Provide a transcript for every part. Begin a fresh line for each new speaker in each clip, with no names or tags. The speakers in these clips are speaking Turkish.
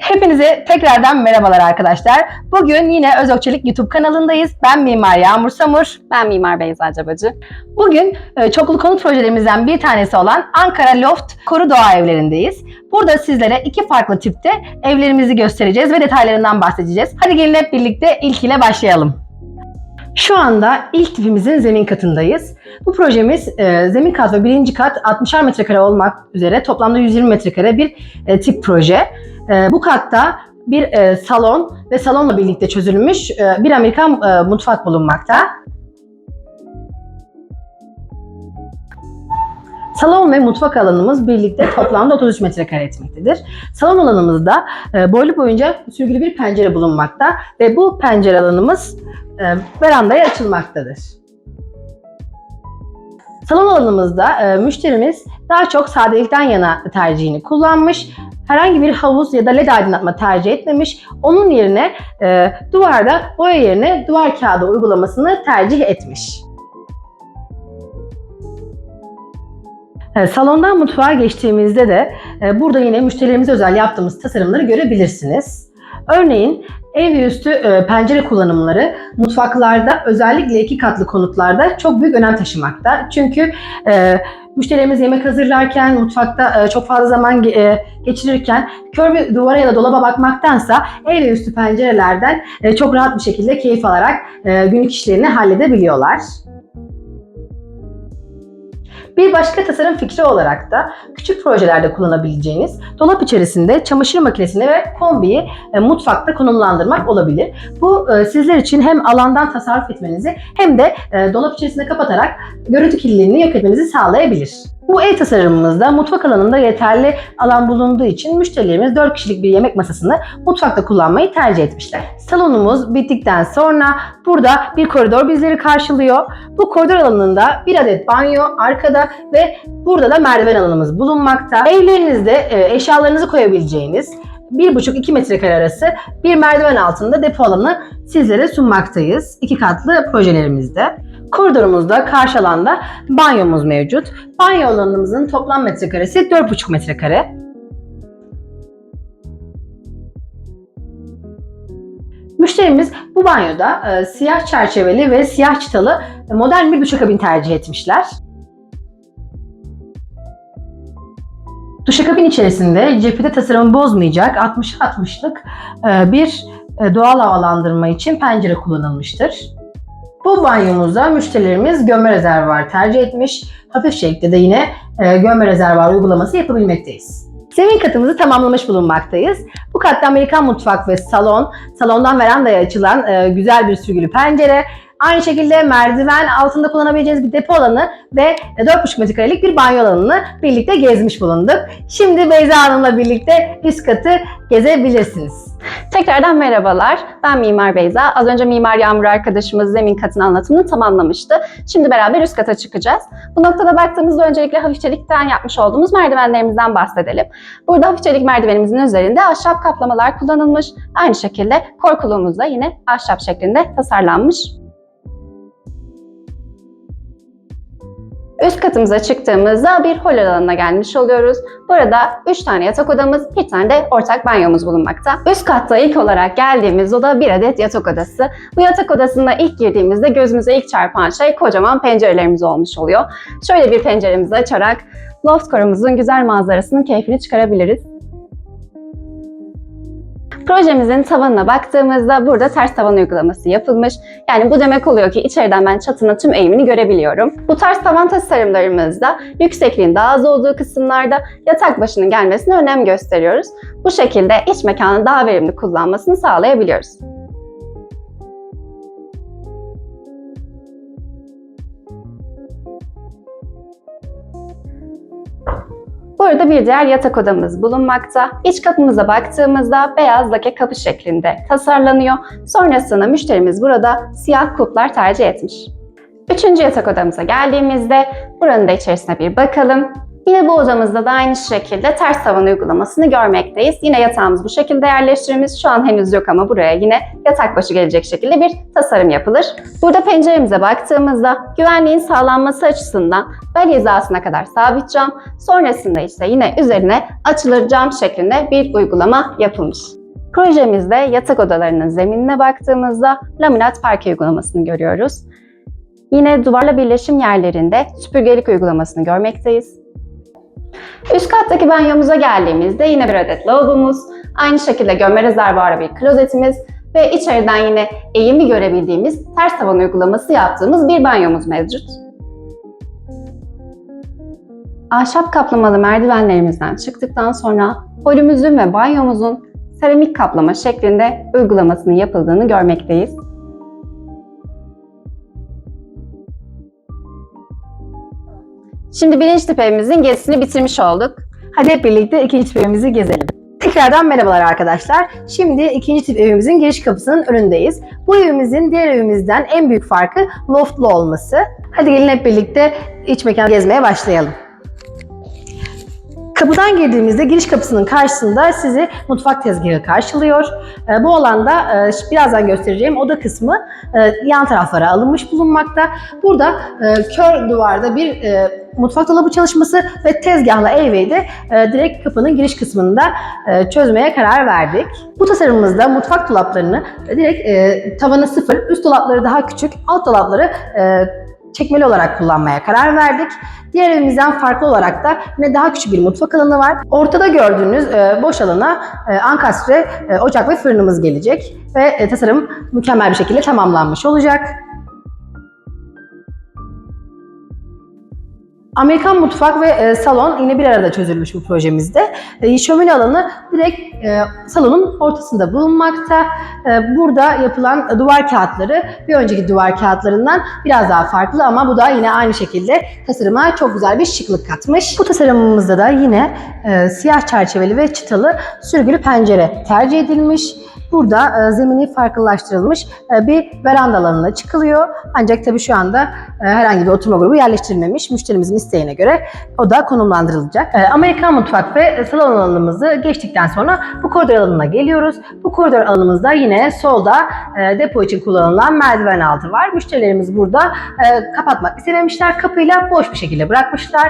Hepinize tekrardan merhabalar arkadaşlar. Bugün yine Özokçelik YouTube kanalındayız. Ben Mimar Yağmur Samur.
Ben Mimar Beyza Cabacı.
Bugün e, çoklu konut projelerimizden bir tanesi olan Ankara Loft Koru Doğa Evlerindeyiz. Burada sizlere iki farklı tipte evlerimizi göstereceğiz ve detaylarından bahsedeceğiz. Hadi gelin hep birlikte ilkiyle başlayalım. Şu anda ilk tipimizin zemin katındayız. Bu projemiz e, zemin kat ve birinci kat 60'ar metrekare olmak üzere toplamda 120 metrekare bir e, tip proje. E, bu katta bir e, salon ve salonla birlikte çözülmüş e, bir Amerikan e, mutfak bulunmakta. Salon ve mutfak alanımız birlikte toplamda 33 metrekare etmektedir. Salon alanımızda e, boylu boyunca sürgülü bir pencere bulunmakta ve bu pencere alanımız e, verandaya açılmaktadır. Salon alanımızda e, müşterimiz daha çok sadelikten yana tercihini kullanmış. Herhangi bir havuz ya da led aydınlatma tercih etmemiş. Onun yerine e, duvarda boya yerine duvar kağıdı uygulamasını tercih etmiş. E, Salondan mutfağa geçtiğimizde de e, burada yine müşterilerimize özel yaptığımız tasarımları görebilirsiniz. Örneğin ev üstü e, pencere kullanımları mutfaklarda özellikle iki katlı konutlarda çok büyük önem taşımakta. Çünkü e, müşterilerimiz yemek hazırlarken, mutfakta e, çok fazla zaman e, geçirirken kör bir duvara ya da dolaba bakmaktansa ev üstü pencerelerden çok rahat bir şekilde keyif alarak günlük işlerini halledebiliyorlar. Bir başka tasarım fikri olarak da küçük projelerde kullanabileceğiniz dolap içerisinde çamaşır makinesini ve kombiyi e, mutfakta konumlandırmak olabilir. Bu e, sizler için hem alandan tasarruf etmenizi hem de e, dolap içerisinde kapatarak görüntü kirliliğini yok etmenizi sağlayabilir. Bu ev tasarımımızda mutfak alanında yeterli alan bulunduğu için müşterilerimiz 4 kişilik bir yemek masasını mutfakta kullanmayı tercih etmişler. Salonumuz bittikten sonra burada bir koridor bizleri karşılıyor. Bu koridor alanında bir adet banyo arkada ve burada da merdiven alanımız bulunmakta. Evlerinizde e, eşyalarınızı koyabileceğiniz 1,5-2 metrekare arası bir merdiven altında depo alanı sizlere sunmaktayız. İki katlı projelerimizde. Koridorumuzda karşı alanda banyomuz mevcut. Banyo alanımızın toplam metrekaresi 4,5 metrekare. Müşterimiz bu banyoda e, siyah çerçeveli ve siyah çıtalı modern bir duşakabin tercih etmişler. Duşakabin içerisinde cephede tasarımı bozmayacak 60-60'lık e, bir e, doğal havalandırma için pencere kullanılmıştır. Bu banyomuzda müşterilerimiz gömme rezervuar tercih etmiş. Hafif şekilde de yine e, gömme rezervuar uygulaması yapabilmekteyiz. Zemin katımızı tamamlamış bulunmaktayız. Bu katta Amerikan mutfak ve salon, salondan verandaya açılan e, güzel bir sürgülü pencere, aynı şekilde merdiven altında kullanabileceğiniz bir depo alanı ve 4,5 metrekarelik bir banyo alanını birlikte gezmiş bulunduk. Şimdi Beyza Hanım'la birlikte üst katı gezebilirsiniz.
Tekrardan merhabalar. Ben Mimar Beyza. Az önce Mimar Yağmur arkadaşımız zemin katın anlatımını tamamlamıştı. Şimdi beraber üst kata çıkacağız. Bu noktada baktığımızda öncelikle hafif çelikten yapmış olduğumuz merdivenlerimizden bahsedelim. Burada hafif çelik merdivenimizin üzerinde ahşap kaplamalar kullanılmış. Aynı şekilde korkuluğumuz da yine ahşap şeklinde tasarlanmış. Üst katımıza çıktığımızda bir hol alanına gelmiş oluyoruz. Burada 3 tane yatak odamız, bir tane de ortak banyomuz bulunmakta. Üst katta ilk olarak geldiğimiz oda bir adet yatak odası. Bu yatak odasına ilk girdiğimizde gözümüze ilk çarpan şey kocaman pencerelerimiz olmuş oluyor. Şöyle bir penceremizi açarak loft korumuzun güzel manzarasının keyfini çıkarabiliriz. Projemizin tavanına baktığımızda burada ters tavan uygulaması yapılmış. Yani bu demek oluyor ki içeriden ben çatının tüm eğimini görebiliyorum. Bu tarz tavan tasarımlarımızda yüksekliğin daha az olduğu kısımlarda yatak başının gelmesine önem gösteriyoruz. Bu şekilde iç mekanın daha verimli kullanmasını sağlayabiliyoruz. Burada bir diğer yatak odamız bulunmakta. İç kapımıza baktığımızda beyaz lake kapı şeklinde tasarlanıyor. Sonrasında müşterimiz burada siyah kuplar tercih etmiş. Üçüncü yatak odamıza geldiğimizde buranın da içerisine bir bakalım. Yine bu odamızda da aynı şekilde ters tavan uygulamasını görmekteyiz. Yine yatağımız bu şekilde yerleştirilmiş. Şu an henüz yok ama buraya yine yatak başı gelecek şekilde bir tasarım yapılır. Burada penceremize baktığımızda güvenliğin sağlanması açısından bel hizasına kadar sabit cam, sonrasında işte yine üzerine açılır cam şeklinde bir uygulama yapılmış. Projemizde yatak odalarının zeminine baktığımızda laminat parke uygulamasını görüyoruz. Yine duvarla birleşim yerlerinde süpürgelik uygulamasını görmekteyiz. Üst kattaki banyomuza geldiğimizde yine bir adet lavabomuz, aynı şekilde gömme rezervuarı bir klozetimiz ve içeriden yine eğimi görebildiğimiz ters tavan uygulaması yaptığımız bir banyomuz mevcut. Ahşap kaplamalı merdivenlerimizden çıktıktan sonra holümüzün ve banyomuzun seramik kaplama şeklinde uygulamasının yapıldığını görmekteyiz. Şimdi birinci tip evimizin gezisini bitirmiş olduk.
Hadi hep birlikte ikinci tip evimizi gezelim. Tekrardan merhabalar arkadaşlar. Şimdi ikinci tip evimizin giriş kapısının önündeyiz. Bu evimizin diğer evimizden en büyük farkı loftlu olması. Hadi gelin hep birlikte iç mekan gezmeye başlayalım. Kapıdan girdiğimizde giriş kapısının karşısında sizi mutfak tezgahı karşılıyor. Ee, Bu alanda e, birazdan göstereceğim oda kısmı e, yan taraflara alınmış bulunmakta. Burada e, kör duvarda bir mutfak dolabı çalışması ve tezgahla evi de direkt kapının giriş kısmında çözmeye karar verdik. Bu tasarımımızda mutfak dolaplarını direkt tavanı sıfır, üst dolapları daha küçük, alt dolapları e, çekmeli olarak kullanmaya karar verdik. Diğer evimizden farklı olarak da yine daha küçük bir mutfak alanı var. Ortada gördüğünüz e, boş alana e, ankastre e, ocak ve fırınımız gelecek ve e, tasarım mükemmel bir şekilde tamamlanmış olacak. Amerikan mutfak ve e, salon yine bir arada çözülmüş bu projemizde. E, şömine alanı direkt e, salonun ortasında bulunmakta. E, burada yapılan duvar kağıtları bir önceki duvar kağıtlarından biraz daha farklı ama bu da yine aynı şekilde tasarıma çok güzel bir şıklık katmış. Bu tasarımımızda da yine e, siyah çerçeveli ve çıtalı sürgülü pencere tercih edilmiş. Burada e, zemini farklılaştırılmış e, bir veranda alanına çıkılıyor. Ancak tabii şu anda e, herhangi bir oturma grubu yerleştirilmemiş. Müşterimizin isteğine göre o da konumlandırılacak. Amerikan mutfak ve salon alanımızı geçtikten sonra bu koridor alanına geliyoruz. Bu koridor alanımızda yine solda depo için kullanılan merdiven altı var. Müşterilerimiz burada kapatmak istememişler. Kapıyla boş bir şekilde bırakmışlar.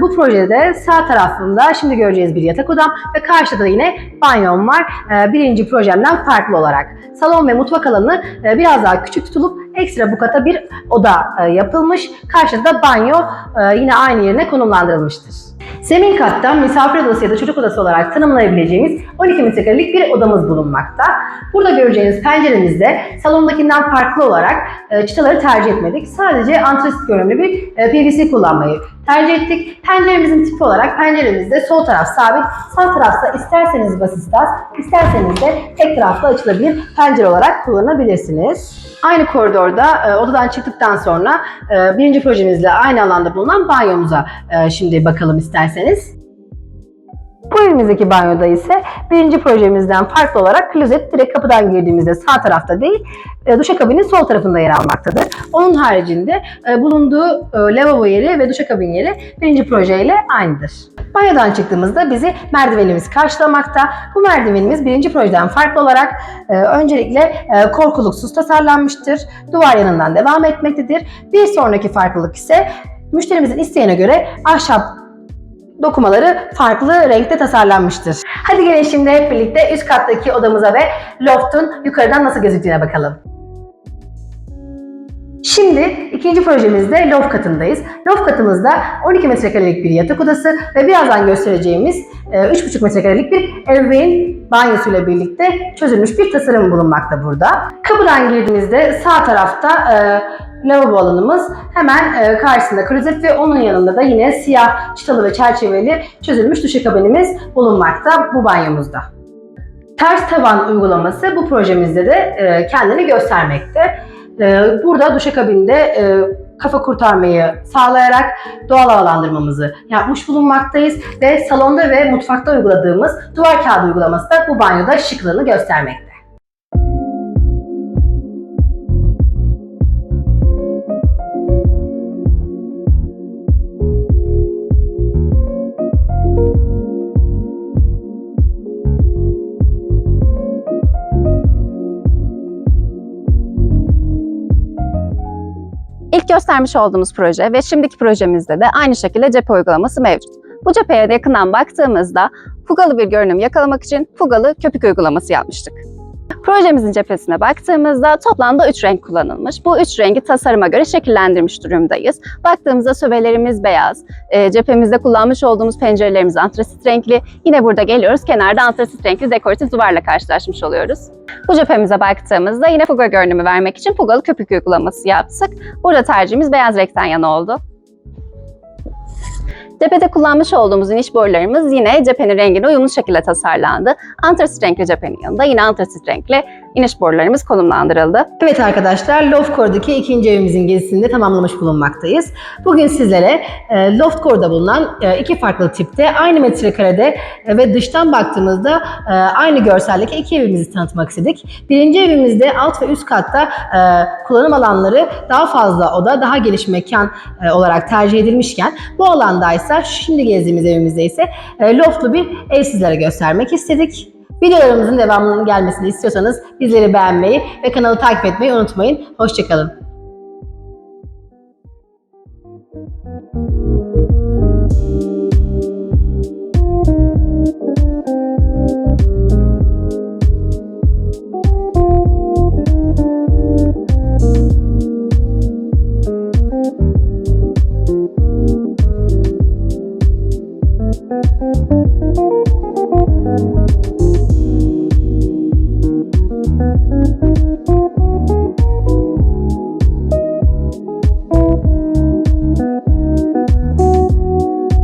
Bu projede sağ tarafında şimdi göreceğiz bir yatak odam ve karşıda da yine banyom var. Birinci projemden farklı olarak. Salon ve mutfak alanı e, biraz daha küçük tutulup ekstra bu kata bir oda e, yapılmış. Karşıda da banyo e, yine aynı yerine konumlandırılmıştır. Zemin katta misafir odası ya da çocuk odası olarak tanımlayabileceğimiz 12 metrekarelik bir odamız bulunmakta. Burada göreceğiniz penceremizde salondakinden farklı olarak e, çıtaları tercih etmedik. Sadece antrasit görünümlü bir e, PVC kullanmayı tercih ettik. Penceremizin tipi olarak penceremizde sol taraf sabit, sağ tarafta isterseniz basistas, isterseniz de tek taraflı açılabilir pencere olarak kullanabilirsiniz. Aynı koridorda e, odadan çıktıktan sonra birinci projemizle aynı alanda bulunan banyomuza şimdi bakalım isterseniz. Bu evimizdeki banyoda ise birinci projemizden farklı olarak klozet direkt kapıdan girdiğimizde sağ tarafta değil, e, duşakabinin sol tarafında yer almaktadır. Onun haricinde e, bulunduğu e, lavabo yeri ve duşakabin yeri birinci projeyle aynıdır. Banyodan çıktığımızda bizi merdivenimiz karşılamakta. Bu merdivenimiz birinci projeden farklı olarak öncelikle korkuluksuz tasarlanmıştır. Duvar yanından devam etmektedir. Bir sonraki farklılık ise müşterimizin isteğine göre ahşap dokumaları farklı renkte tasarlanmıştır. Hadi gelin şimdi hep birlikte üst kattaki odamıza ve loft'un yukarıdan nasıl gözüktüğüne bakalım. Şimdi ikinci projemizde loft katındayız. Loft katımızda 12 metrekarelik bir yatak odası ve birazdan göstereceğimiz e, 3,5 metrekarelik bir ebeveyn banyosuyla birlikte çözülmüş bir tasarım bulunmakta burada. Kapıdan girdiğimizde sağ tarafta e, lavabo alanımız hemen e, karşısında klozet ve onun yanında da yine siyah çıtalı ve çerçeveli çözülmüş duşakabinimiz bulunmakta bu banyomuzda. Ters tavan uygulaması bu projemizde de e, kendini göstermekte. E, burada duşakabinde e, kafa kurtarmayı sağlayarak doğal havalandırmamızı yapmış bulunmaktayız ve salonda ve mutfakta uyguladığımız duvar kağıdı uygulaması da bu banyoda şıklığını göstermekte.
Göstermiş olduğumuz proje ve şimdiki projemizde de aynı şekilde cephe uygulaması mevcut. Bu cepheye yakından baktığımızda fugalı bir görünüm yakalamak için fugalı köpük uygulaması yapmıştık. Projemizin cephesine baktığımızda toplamda 3 renk kullanılmış. Bu 3 rengi tasarıma göre şekillendirmiş durumdayız. Baktığımızda sövelerimiz beyaz, e, cephemizde kullanmış olduğumuz pencerelerimiz antrasit renkli. Yine burada geliyoruz kenarda antrasit renkli dekoratif duvarla karşılaşmış oluyoruz. Bu cephemize baktığımızda yine fuga görünümü vermek için fugalı köpük uygulaması yaptık. Burada tercihimiz beyaz renkten yana oldu. Cephede kullanmış olduğumuz iniş borularımız yine cephenin rengine uyumlu şekilde tasarlandı. Antrasit renkli cephenin yanında yine antrasit renkli iniş borularımız konumlandırıldı.
Evet arkadaşlar Loft Core'daki ikinci evimizin gezisini de tamamlamış bulunmaktayız. Bugün sizlere e, Loft bulunan e, iki farklı tipte aynı metrekarede e, ve dıştan baktığımızda e, aynı görseldeki iki evimizi tanıtmak istedik. Birinci evimizde alt ve üst katta e, kullanım alanları daha fazla oda, daha geniş mekan e, olarak tercih edilmişken bu alandaysa şimdi gezdiğimiz evimizde ise e, loftlu bir ev sizlere göstermek istedik. Videolarımızın devamının gelmesini istiyorsanız bizleri beğenmeyi ve kanalı takip etmeyi unutmayın. Hoşçakalın.